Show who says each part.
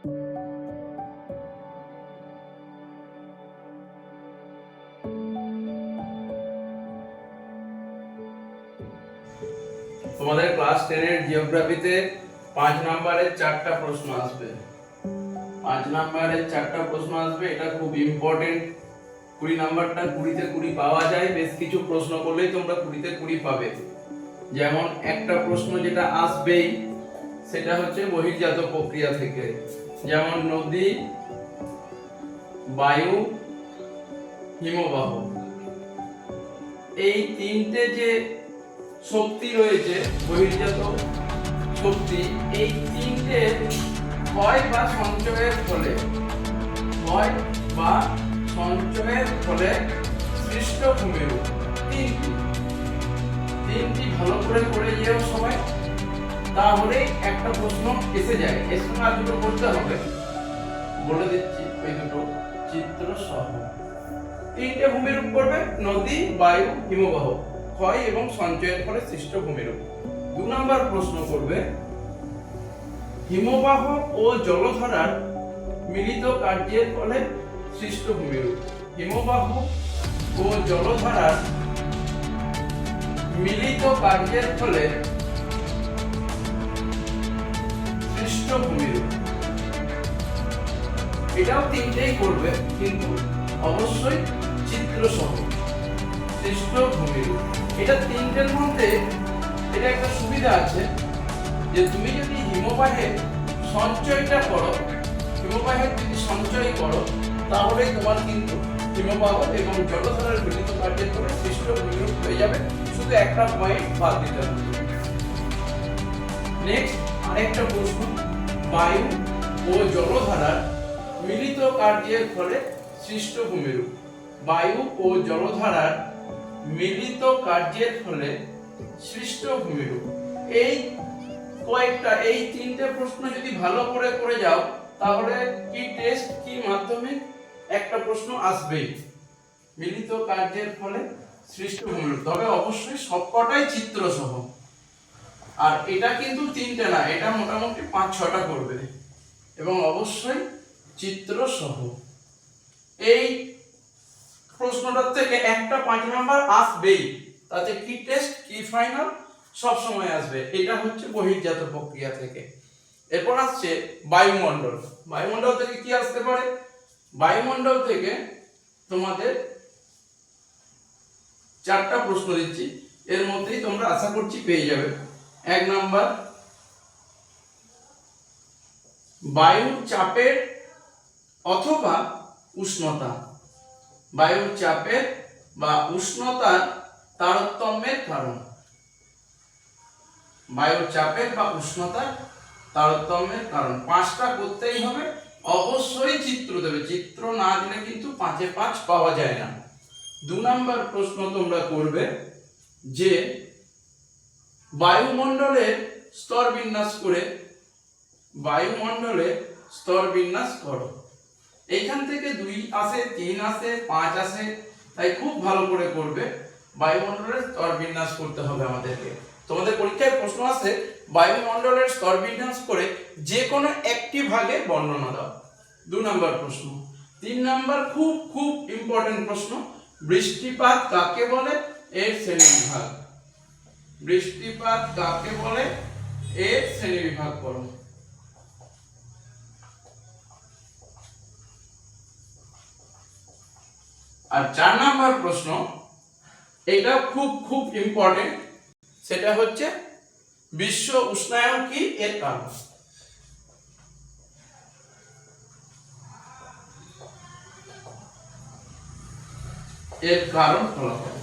Speaker 1: তোমাদের ক্লাস টেনের জিওগ্রাফিতে পাঁচ নাম্বারের চারটা প্রশ্ন আসবে। পাঁচ নাম্বারের চারটা প্রশ্ন আসবে, এটা খুব ইম্পর্টেন্ট কুড়ি নাম্বারটা কুড়িতে কুড়ি পাওয়া যায়, বেশ কিছু প্রশ্ন করলেই তোমরা কুড়িতে কুড়ি পাবে। যেমন একটা প্রশ্ন যেটা আসবেই, সেটা হচ্ছে বহির্জাত প্রক্রিয়া থেকে। যেমন নদী, বায়ু, হিমবাহ। এই তিনটে যে শক্তি রয়েছে, বহির্জাত শক্তি, এই তিনটে ক্ষয় বা সঞ্চয়ের ফলে ক্ষয় বা সঞ্চয়ের ফলে সৃষ্ট ভূমিরূপ তিনটি। তিনটি ভালো করে করে যেও সবাই। তাহলে একটা প্রশ্ন এসে যায়। এর সঙ্গে আর দুটো করতে হবে। বলে দিচ্ছি ওই দুটো চিত্র সহ। তিনটে ভূমিরূপ করবে নদী, বায়ু, হিমবাহ, ক্ষয় এবং সঞ্চয়ের ফলে সৃষ্ট ভূমিরূপ। দু নম্বর প্রশ্ন করবে, হিমবাহ ও জলধারার মিলিত কার্যের ফলে সৃষ্ট ভূমিরূপ। হিমবাহ ও জলধারার মিলিত কার্যের ফলে সৃষ্ট ভূমিরূপ এটাও তিনটেই করবে, কিন্তু অবশ্যই চিত্র সহ, সৃষ্ট ভূমিরূপ এটা তিনটের মধ্যে এটা একটা সুবিধা আছে যে তুমি যদি হিমবাহে সঞ্চয়টা করো হিমবাহের যদি সঞ্চয় করো তাহলে তোমার কিন্তু হিমবাহ এবং জলধারার মিলিত কার্যের সৃষ্ট ভূমিরূপ হয়ে যাবে। শুধু একটা পয়েন্ট বাদ দিতে হবে। নেক্সট আরেকটা প্রশ্ন। বায়ু ও জলধারার মিলিত কার্যের ফলে সৃষ্ট ভূমিরূপ। বায়ু ও জলধারার মিলিত কার্যের ফলে সৃষ্ট ভূমিরূপ। এই কয়েকটা, এই তিনটে প্রশ্ন যদি ভালো করে করে যাও, তাহলে কি টেস্ট কি মাধ্যমে একটা প্রশ্ন আসবেই। মিলিত কার্যের ফলে সৃষ্ট ভূমিরূপ। তবে অবশ্যই সবকটাই চিত্র সহ আর এটা কিন্তু তিনটে না, এটা মোটামুটি পাঁচ, ছটা করবে। এবং অবশ্যই চিত্র সহ। এই প্রশ্নটার থেকে একটা পাঁচ নাম্বার আসবেই। তাতে কি টেস্ট কি ফাইনাল সব সময় আসবে। এটা হচ্ছে বহির্জাত প্রক্রিয়া থেকে। এরপর আসছে বায়ুমণ্ডল। বায়ুমণ্ডল থেকে কি আসতে পারে? বায়ুমণ্ডল থেকে তোমাদের চারটা প্রশ্ন দিচ্ছি। এর মধ্যেই তোমরা আশা করছি পেয়ে যাবে। এক নাম্বার। বায়ুর চাপের অথবা উষ্ণতা। বায়ুর চাপের বা উষ্ণতার তারতম্যের কারণ। বায়ুর চাপের বা উষ্ণতার তারতম্যের কারণ। পাঁচটা করতেই হবে। অবশ্যই চিত্র দেবে। চিত্র না দিলে কিন্তু পাঁচে পাঁচ পাওয়া যায় না। দু নম্বর প্রশ্ন তোমরা করবে যে বায়ুমণ্ডলের স্তর বিন্যাস করে, বায়ুমণ্ডলে স্তর বিন্যাস করো। এইখান থেকে দুই আসে, তিন আসে, পাঁচ আসে, তাই খুব ভালো করে করবে। বায়ুমণ্ডলের স্তর বিন্যাস করতে হবে আমাদেরকে। তোমাদের পরীক্ষায় প্রশ্ন আসে বায়ুমণ্ডলের স্তর বিন্যাস করে যে কোনো একটি ভাগের বর্ণনা দাও। দু নম্বর প্রশ্ন। তিন নম্বর খুব খুব ইম্পর্টেন্ট প্রশ্ন, বৃষ্টিপাত কাকে বলে? এর শ্রেণি বিভাগ বৃষ্টিপাত কাকে বলে? এর শ্রেণি বিভাগ করো আর চার নাম্বার প্রশ্ন, এটা খুব খুব ইম্পর্টেন্ট সেটা হচ্ছে বিশ্ব উষ্ণায়ন কি এর কারণ? এর কারণ ফলাফল।